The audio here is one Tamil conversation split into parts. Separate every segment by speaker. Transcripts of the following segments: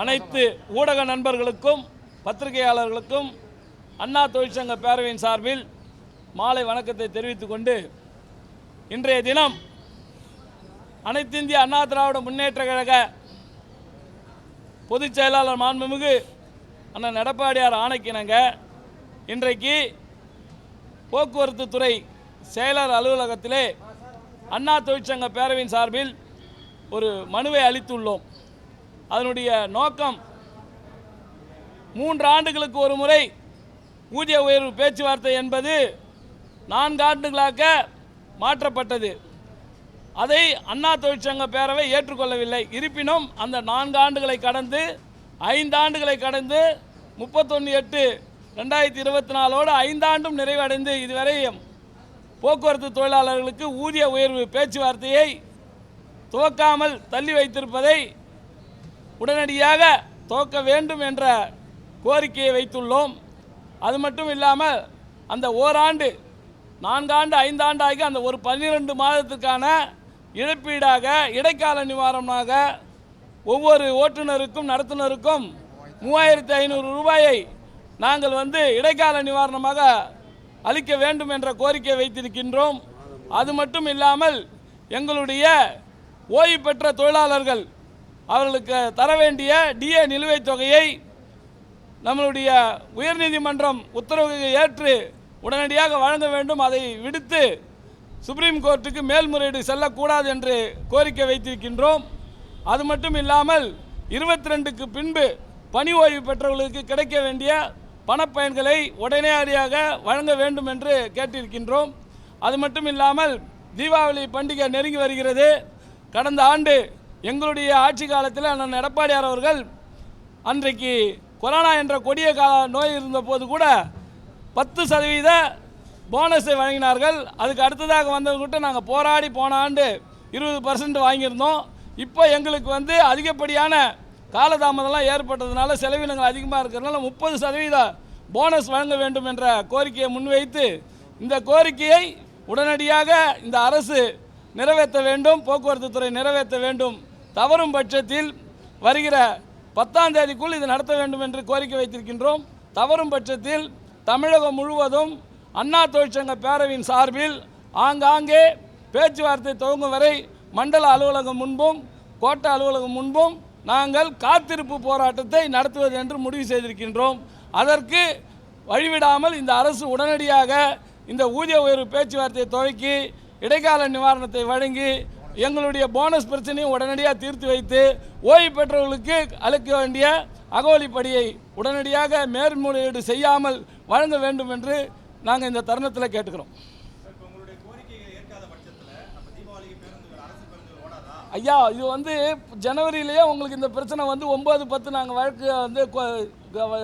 Speaker 1: அனைத்து ஊடக நண்பர்களுக்கும் பத்திரிகையாளர்களுக்கும் அண்ணா தொழிற்சங்க பேரவையின் சார்பில் மாலை வணக்கத்தை தெரிவித்துக் கொண்டு இன்றைய தினம் அனைத்திந்திய அண்ணா திராவிட முன்னேற்ற கழக பொதுச் செயலாளர் மாண்புமிகு அண்ணன் எடப்பாடியார் ஆணைக்கிணங்க இன்றைக்கு போக்குவரத்து துறை செயலர் அலுவலகத்திலே அண்ணா தொழிற்சங்க பேரவையின் சார்பில் ஒரு மனுவை அளித்துள்ளோம். அதனுடைய நோக்கம் மூன்று ஆண்டுகளுக்கு ஒரு முறை ஊதிய உயர்வு பேச்சுவார்த்தை என்பது நான்கு ஆண்டுகளாக மாற்றப்பட்டது. அதை அண்ணா தொழிற்சங்க பேரவை ஏற்றுக்கொள்ளவில்லை. இருப்பினும் அந்த நான்கு ஆண்டுகளை கடந்து ஐந்து ஆண்டுகளை கடந்து முப்பத்தொன்று எட்டு ரெண்டாயிரத்தி இருபத்தி நாலோடு ஐந்தாண்டும் நிறைவடைந்து இதுவரையும் போக்குவரத்து தொழிலாளர்களுக்கு ஊதிய உயர்வு பேச்சுவார்த்தையை துவக்காமல் தள்ளி வைத்திருப்பதை உடனடியாக துவக்க வேண்டும் என்ற கோரிக்கையை வைத்துள்ளோம். அது மட்டும் இல்லாமல் அந்த ஓராண்டு நான்காண்டு ஐந்தாண்டு ஆகி அந்த ஒரு பன்னிரெண்டு மாதத்துக்கான இழப்பீடாக இடைக்கால நிவாரணமாக ஒவ்வொரு ஓட்டுநருக்கும் நடத்துனருக்கும் மூவாயிரத்தி ஐநூறு ரூபாயை நாங்கள் வந்து இடைக்கால நிவாரணமாக அளிக்க வேண்டும் என்ற கோரிக்கை வைத்திருக்கின்றோம். அது மட்டும் இல்லாமல் எங்களுடைய ஓய்வு பெற்ற தொழிலாளர்கள் அவர்களுக்கு தர வேண்டிய டிஏ நிலுவைத் தொகையை நம்மளுடைய உயர்நீதிமன்றம் உத்தரவுக்கு ஏற்று உடனடியாக வழங்க வேண்டும். அதை விடுத்து சுப்ரீம் கோர்ட்டுக்கு மேல்முறையீடு செல்லக்கூடாது என்று கோரிக்கை வைத்திருக்கின்றோம். அது மட்டும் இல்லாமல் இருபத்தி ரெண்டுக்கு பின்பு பணி ஓய்வு பெற்றவர்களுக்கு கிடைக்க வேண்டிய பணப்பயன்களை உடனடியாக வழங்க வேண்டும் என்று கேட்டிருக்கின்றோம். அது மட்டும் இல்லாமல் தீபாவளி பண்டிகை நெருங்கி வருகிறது. கடந்த ஆண்டு எங்களுடைய ஆட்சி காலத்தில் அண்ணன் எடப்பாடியார் அவர்கள் அன்றைக்கு கொரோனா என்ற கொடிய கால நோய் இருந்தபோது கூட பத்து சதவீத போனஸை வழங்கினார்கள். அதுக்கு அடுத்ததாக வந்தவங்ககிட்ட நாங்கள் போராடி போன ஆண்டு இருபது பர்சன்ட் வாங்கியிருந்தோம். இப்போ எங்களுக்கு வந்து அதிகப்படியான காலதாமதம்லாம் ஏற்பட்டதுனால செலவினங்கள் அதிகமாக இருக்கிறதுனால முப்பது சதவீத போனஸ் வழங்க வேண்டும் என்ற கோரிக்கையை முன்வைத்து இந்த கோரிக்கையை உடனடியாக இந்த அரசு நிறைவேற்ற வேண்டும் போக்குவரத்து துறை நிறைவேற்ற வேண்டும் தவறும் பட்சத்தில் வருகிற பத்தாம் தேதிக்குள் இது நடத்த வேண்டும் என்று கோரிக்கை வைத்திருக்கின்றோம். தவறும் பட்சத்தில் தமிழகம் முழுவதும் அண்ணா தொழிற்சங்க பேரவையின் சார்பில் ஆங்காங்கே பேச்சுவார்த்தை துவங்கும் வரை மண்டல அலுவலகம் முன்பும் கோட்ட அலுவலகம் முன்பும் நாங்கள் காத்திருப்பு போராட்டத்தை நடத்துவது என்று முடிவு செய்திருக்கின்றோம். அதற்கு வழிவிடாமல் இந்த அரசு உடனடியாக இந்த ஊதிய உயர்வு பேச்சுவார்த்தையை துவக்கி இடைக்கால நிவாரணத்தை வழங்கி எங்களுடைய போனஸ் பிரச்சனையும் உடனடியாக தீர்த்து வைத்து ஓய்வு பெற்றவர்களுக்கு அளிக்க வேண்டிய அகோலிப்படியை உடனடியாக மேல்முறையீடு செய்யாமல் வழங்க வேண்டும் என்று நாங்கள் இந்த தருணத்தில் கேட்டுக்கிறோம். ஐயா இது வந்து ஜனவரியிலேயே உங்களுக்கு இந்த பிரச்சனை வந்து ஒம்பது பத்து நாங்கள் வழக்கு வந்து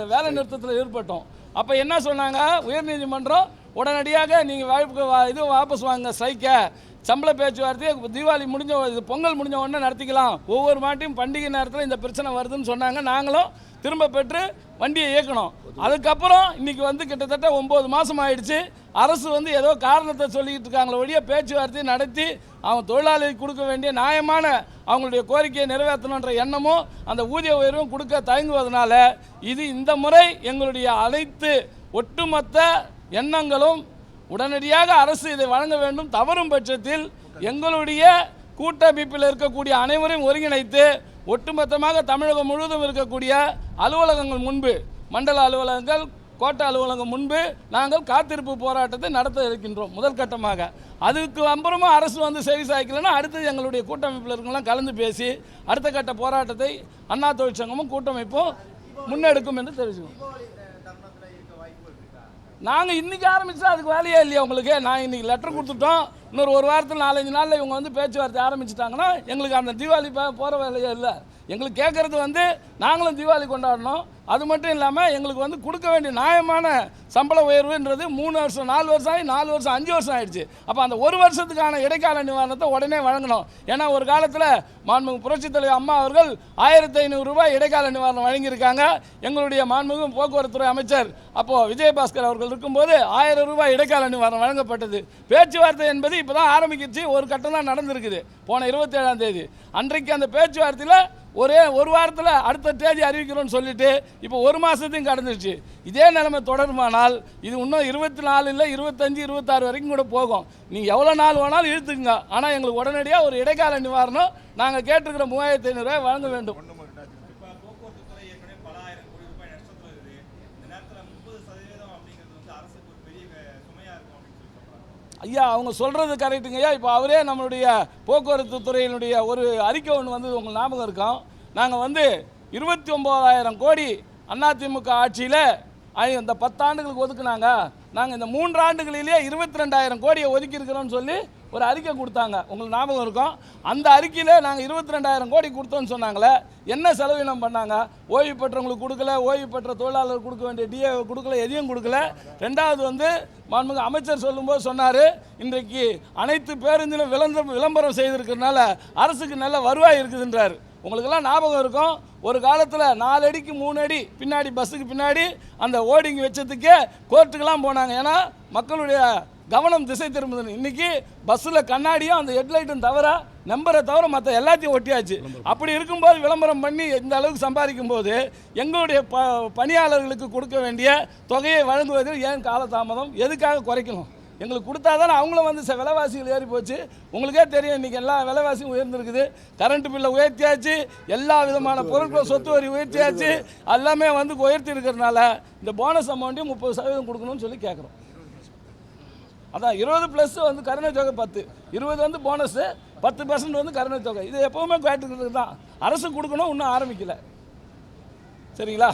Speaker 1: வேலை நிறுத்தத்தில் ஈடுபட்டோம் அப்போ என்ன சொன்னாங்க? உயர்நீதிமன்றம் உடனடியாக நீங்கள் வாய்ப்பு வா- இது வாபஸ் வாங்க ஸ்ட்ரைக்கை. சம்பள பேச்சுவார்த்தையை தீபாவளி முடிஞ்ச இது பொங்கல் முடிஞ்ச உடனே நடத்திக்கலாம். ஒவ்வொரு மாட்டையும் பண்டிகை நேரத்தில் இந்த பிரச்சனை வருதுன்னு சொன்னாங்க. நாங்களும் திரும்ப பெற்று வண்டியை இயக்கணும். அதுக்கப்புறம் இன்னைக்கு வந்து கிட்டத்தட்ட ஒம்பது மாதம் ஆயிடுச்சு. அரசு வந்து ஏதோ காரணத்தை சொல்லிக்கிட்டு இருக்காங்களே ஒழிய பேச்சுவார்த்தை நடத்தி அவங்க தொழிலாளிக்கு கொடுக்க வேண்டிய நியாயமான அவங்களுடைய கோரிக்கையை நிறைவேற்றணுன்ற எண்ணமும் அந்த ஊதிய உயர்வும் கொடுக்க தயங்குவதனால இது இந்த முறை எங்களுடைய அனைத்து ஒட்டுமொத்த எண்ணங்களும் உடனடியாக அரசு இதை வழங்க வேண்டும். தவறும் பட்சத்தில் எங்களுடைய கூட்டமைப்பில் இருக்கக்கூடிய அனைவரையும் ஒருங்கிணைத்து ஒட்டுமொத்தமாக தமிழகம் முழுவதும் இருக்கக்கூடிய அலுவலகங்கள் முன்பு மண்டல அலுவலகங்கள் கோட்டை அலுவலகம் முன்பு நாங்கள் காத்திருப்பு போராட்டத்தை நடத்த இருக்கின்றோம் முதல் கட்டமாக. அதுக்கு அப்புறமா அரசு வந்து செவி சாய்க்கலைன்னா அடுத்தது எங்களுடைய கூட்டமைப்பில் இருக்கவங்களாம் கலந்து பேசி அடுத்த கட்ட போராட்டத்தை அண்ணா தொழிற்சங்கமும் கூட்டமைப்பும் முன்னெடுக்கும் என்று தெரிவிச்சுக்கோம் நாங்கள் இன்றைக்கி ஆரம்பித்தா அதுக்கு வேலையே இல்லையா உங்களுக்கு? நான் இன்றைக்கி லெட்டர் கொடுத்துட்டோம். இன்னொரு ஒரு வாரத்தில் நாலஞ்சு நாளில் இவங்க வந்து பேச்சுவார்த்தை ஆரம்பிச்சிட்டாங்கன்னா எங்களுக்கு அந்த தீபாவளி போகிற வேலையே இல்லை. எங்களுக்கு கேட்குறது வந்து நாங்களும் தீபாவளி கொண்டாடணும். அது மட்டும் இல்லாமல் எங்களுக்கு வந்து கொடுக்க வேண்டிய நியாயமான சம்பள உயர்வுன்றது மூணு வருஷம் நாலு வருஷம் ஆகி நாலு வருஷம் அஞ்சு வருஷம் ஆயிடுச்சு. அப்போ அந்த ஒரு வருஷத்துக்கான இடைக்கால நிவாரணத்தை உடனே வழங்கணும். ஏன்னா ஒரு காலத்தில் மாண்புமிகு புரட்சித் தலைவர் அம்மா அவர்கள் ஆயிரத்தி ஐநூறு ரூபாய் இடைக்கால நிவாரணம் வழங்கியிருக்காங்க. எங்களுடைய மாண்புமிகு போக்குவரத்துறை அமைச்சர் அப்போது விஜயபாஸ்கர் அவர்கள் இருக்கும்போது ஆயிரம் ரூபாய் இடைக்கால நிவாரணம் வழங்கப்பட்டது. பேச்சுவார்த்தை என்பது இப்போ தான் ஆரம்பிக்கிச்சு. ஒரு கட்டம் தான் நடந்திருக்குது. போன இருபத்தேழாம் தேதி. அன்றைக்கு அந்த பேச்சுவார்த்தையில் ஒரே ஒரு வாரத்தில் அடுத்த தேதி அறிவிக்கிறோம்னு சொல்லிட்டு இப்போ ஒரு மாதத்தையும் கடந்துருச்சு. இதே நிலைமை தொடருமானால் இது இன்னும் இருபத்தி நாலு இல்லை இருபத்தஞ்சு இருபத்தாறு வரைக்கும் கூட போகும். நீங்கள் எவ்வளோ நாள் வேணாலும் இழுத்துக்குங்க. ஆனால் எங்களுக்கு உடனடியாக ஒரு இடைக்கால நிவாரணம் நாங்கள் கேட்டிருக்கிற மூவாயிரத்தி ஐநூறுரூவா வழங்க வேண்டும்
Speaker 2: இப்ப போக்குவரத்து துறை ஏற்கனவே பல ஆயிரம் கோடி ரூபாய் நஷ்டத்துல இருக்குது இந்த நேரத்துல முப்பது சதவீதம் அப்படிங்கிறது வந்து அரசுக்கு ஒரு பெரிய வே- சுமையா இருக்கும் அப்படின்னு சொல்லி சொல்றாங்க
Speaker 1: ஐயா அவங்க சொல்கிறது கரெக்டுங்க ஐயா இப்போ அவரே நம்மளுடைய போக்குவரத்து துறையினுடைய ஒரு அறிக்கை ஒன்று வந்து உங்களுக்கு ஞாபகம் இருக்கும் நாங்கள் வந்து இருபத்தி ஒம்போதாயிரம் கோடி அதிமுக ஆட்சியில் இந்த பத்தாண்டுகளுக்கு ஒதுக்குனாங்க. நாங்கள் இந்த மூன்று ஆண்டுகளிலேயே இருபத்தி ரெண்டாயிரம் கோடியை ஒதுக்கியிருக்கிறோம்னு சொல்லி ஒரு அறிக்கை கொடுத்தாங்க. உங்களுக்கு ஞாபகம் இருக்கும்? அந்த அறிக்கையில் நாங்கள் இருபத்தி ரெண்டாயிரம் கோடி கொடுத்தோன்னு சொன்னாங்களே என்ன செலவினம் பண்ணாங்க? ஓய்வு பெற்றவங்களுக்கு கொடுக்கல ஓய்வு பெற்ற தொழிலாளர் கொடுக்க வேண்டிய டிஏ கொடுக்கல எதையும் கொடுக்கல. ரெண்டாவது வந்து மாண்புமிகு அமைச்சர் சொல்லும்போது சொன்னார் இன்றைக்கு அனைத்து பேருந்திலும் விளம்பரம் விளம்பரம் செய்திருக்கிறதுனால அரசுக்கு நல்ல வருவாய் இருக்குதுன்றார். உங்களுக்கெல்லாம் ஞாபகம் இருக்கும்? ஒரு காலத்தில் நாலு அடிக்கு மூணு அடி பின்னாடி பஸ்ஸுக்கு பின்னாடி அந்த ஓடிங் வச்சதுக்கே கோர்ட்டுக்கெல்லாம் போனாங்க. ஏன்னா மக்களுடைய கவனம் திசை திரும்புது இன்னைக்கு பஸ்ஸில் கண்ணாடியும் அந்த ஹெட்லைட்டும் தவிர நம்பரை தவிர மற்ற எல்லாத்தையும் ஒட்டியாச்சு. அப்படி இருக்கும்போது விளம்பரம் பண்ணி இந்த அளவுக்கு சம்பாதிக்கும் போது எங்களுடைய ப பணியாளர்களுக்கு கொடுக்க வேண்டிய தொகையை வழங்குவதில் ஏன் காலதாமதம்? எதுக்காக குறைக்கணும்? எங்களுக்கு கொடுத்தா தானே அவங்களும் வந்து சில விலைவாசிகள் ஏறி போச்சு. உங்களுக்கே தெரியும் இன்றைக்கி எல்லா விலைவாசியும் உயர்ந்திருக்குது. கரண்ட் பில்லை உயர்த்தியாச்சு. எல்லா விதமான பொருட்களும் சொத்து வரி உயர்த்தியாச்சு. எல்லாமே வந்து உயர்த்தி இருக்கிறதுனால இந்த போனஸ் அமௌண்ட்டையும் முப்பது சதவீதம் கொடுக்கணும்னு சொல்லி கேட்குறோம். அதான் இருபது ப்ளஸ் வந்து கருணை தொகை பத்து. இருபது வந்து போனஸு பத்து பர்சன்ட் வந்து கருணை தொகை. இது எப்போவுமே கேட்டுக்கிறது தான். அரசு கொடுக்கணும் இன்னும் ஆரம்பிக்கல. சரிங்களா?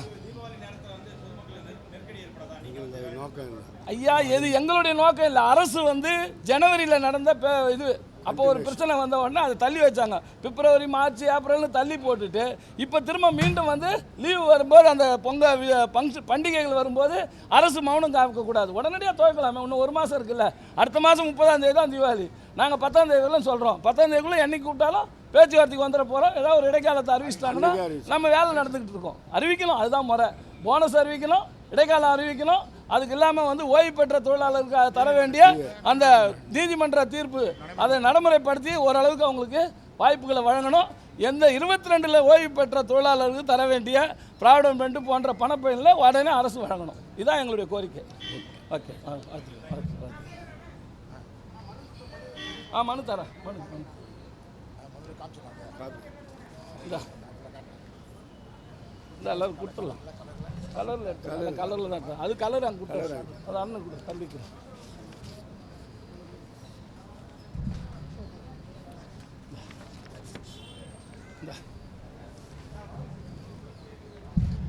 Speaker 1: ஐயா எது எங்களுடைய நோக்கம் இல்லை. அரசு வந்து ஜனவரியில் நடந்த இது அப்போ ஒரு பிரச்சனை வந்த உடனே அதை தள்ளி வச்சாங்க. பிப்ரவரி மார்ச் ஏப்ரல்னு தள்ளி போட்டுட்டு இப்போ திரும்ப மீண்டும் வந்து லீவு வரும்போது அந்த பொங்க ஃபங்க்ஷன் பண்டிகைகள் வரும்போது அரசு மௌனம் காக்கக்கூடாது உடனடியாக துவக்கலாமே. இன்னும் ஒரு மாதம் இருக்குல்ல. அடுத்த மாதம் முப்பதாம் தேதி தான் தீபாவளி. நாங்கள் பத்தாம் தேதியிலும் சொல்கிறோம் பத்தாம் தேதிக்குள்ளே என்னைக்கு கூப்பிட்டாலும் பேச்சுவார்த்தைக்கு வந்துட போகிறோம் ஏதாவது ஒரு இடைக்காலத்தை அறிவிச்சிட்டாங்கன்னா. நம்ம வேலை நடந்துக்கிட்டு இருக்கோம். அறிவிக்கணும். அதுதான் முறை. போனஸ் அறிவிக்கணும். இடைக்காலம் அறிவிக்கணும். அதுக்கு இல்லாமல் வந்து ஓய்வு பெற்ற தொழிலாளருக்கு தர வேண்டிய அந்த நீதிமன்ற தீர்ப்பு அதை நடைமுறைப்படுத்தி ஓரளவுக்கு அவங்களுக்கு வாய்ப்புகளை வழங்கணும். எந்த இருபத்தி ரெண்டில் ஓய்வு பெற்ற தொழிலாளருக்கு தர வேண்டிய ப்ராவிடன்ட் ஃபண்டு போன்ற பணப்பயனில் உடனே அரசு வழங்கணும். இதுதான் எங்களுடைய கோரிக்கை. ஓகே. ஆ ஓகே மனு தரேன். மனு மனு. இந்த. எல்லாரும் கொடுத்துடலாம். கலரில் எடுத்து கலரில் தான் அது கலர் அங்கே கொடுத்துறேன் அது அண்ணன் கொடு தம்பிக்கு.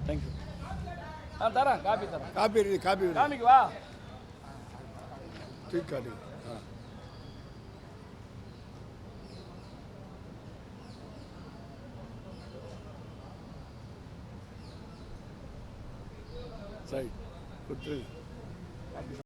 Speaker 1: தேங்க்யூ ஆ தரேன். காப்பி தரேன்.
Speaker 3: காப்பி காப்பி
Speaker 1: காமிக்கு வா.
Speaker 3: தூக்கி காட்டு. சரி கொடுத்துருங்க